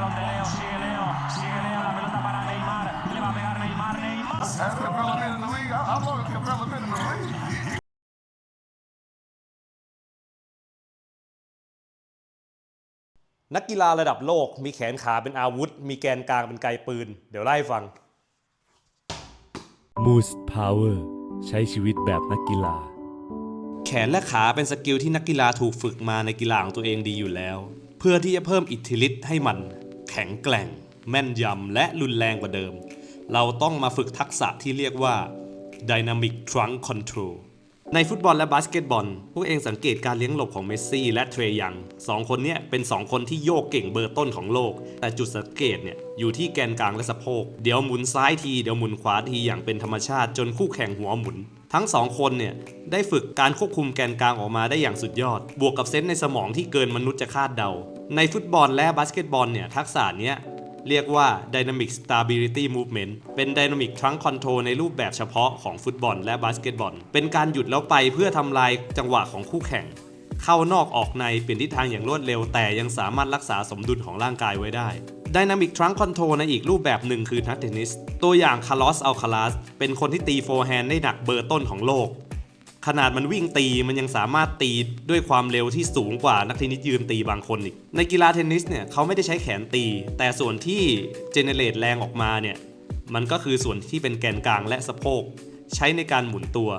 balón de Leo, sigue Leo, sigue Leo, la pelota para Neymar, le va a pegar Neymar, Neymar. That's the development in the league. I, I love the development in the league. นักกีฬาระดับโลกมีแขนขาเป็นอาวุธ มีแกนกลางเป็นไกปืน เดี๋ยวไล่าให้ฟัง Moose Power ใช้ชีวิตแบบนักกีฬา แขนและขาเป็นสกิลที่นักกีฬาถูกฝึกมาในกีฬาของตัวเองดีอยู่แล้ว เพื่อที่จะเพิ่มอิทธิฤทธิ์ให้มัน แข็งแกร่ง แม่นยำและรุนแรงกว่าเดิม เราต้องมาฝึกทักษะที่เรียกว่า Dynamic Trunk Control ในฟุตบอลและบาสเกตบอล พวกเองสังเกตการเลี้ยงหลบของเมสซี่และเทรยังสองคนเนี้ยเป็นสองคนที่โยกเก่งเบอร์ต้นของโลก แต่จุดสังเกตเนี่ยอยู่ที่แกนกลางและสะโพก เดี๋ยวหมุนซ้ายที เดี๋ยวหมุนขวาทีอย่างเป็นธรรมชาติจนคู่แข่งหัวหมุน ทั้งสองคนเนี่ยได้ฝึกการควบคุมแกนกลางออกมาได้อย่างสุดยอด บวกกับเซนส์ในสมองที่เกินมนุษย์จะคาดเดา ในฟุตบอลและบาสเกตบอลเนี่ยทักษะเนี้ย เรียกว่า Dynamic Stability Movement เป็น Dynamic Trunk Control ในรูปแบบเฉพาะของฟุตบอลและบาสเกตบอล เป็นการหยุดแล้วไปเพื่อทำลายจังหวะของคู่แข่ง เข้านอกออกในเปลี่ยนทิศทางอย่างรวดเร็ว แต่ยังสามารถรักษาสมดุลของร่างกายไว้ได้ Dynamic Trunk Control ในอีกรูปแบบหนึ่งคือนักเทนนิส ตัวอย่างคาร์ลอสอัลคาลาสเป็นคนที่ตีโฟร์แฮนด์ได้หนักเบอร์ต้นของโลก ขนาดมันวิ่งตีมันยังสามารถตีด้วยความเร็วที่สูงกว่านักเทนนิสยืนตีบางคนอีก ในกีฬาเทนนิสเนี่ยเขาไม่ได้ใช้แขนตี แต่ส่วนที่เจเนเรตแรงออกมาเนี่ยมันก็คือส่วนที่เป็นแกนกลางและสะโพก ใช้ในการหมุนตัว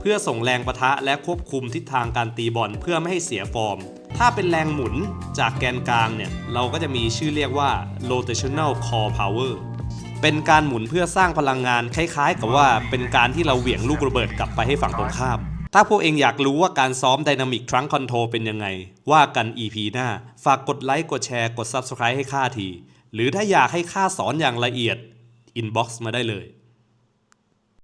เพื่อส่งแรงประทะและควบคุมทิศทางการตีบอลเพื่อไม่ให้เสียฟอร์ม ถ้าเป็นแรงหมุนจากแกนกลางเนี่ยเราก็จะมีชื่อเรียกว่า rotational core power เป็นการหมุนเพื่อสร้างพลังงานคล้ายๆ กับว่าเป็นการที่เราเหวี่ยงลูกระเบิดกลับไปให้ฝั่งตรงข้าม ถ้าพวกเองอยากรู้ว่าการซ้อมดินามิกทรังคอนโทรเป็นยังไง ว่ากัน EP หน้า ฝากกดไลค์กดแชร์กด Subscribe ให้ข้าที หรือถ้าอยากให้ข้าสอนอย่างละเอียดอินบ็อกซ์มาได้เลย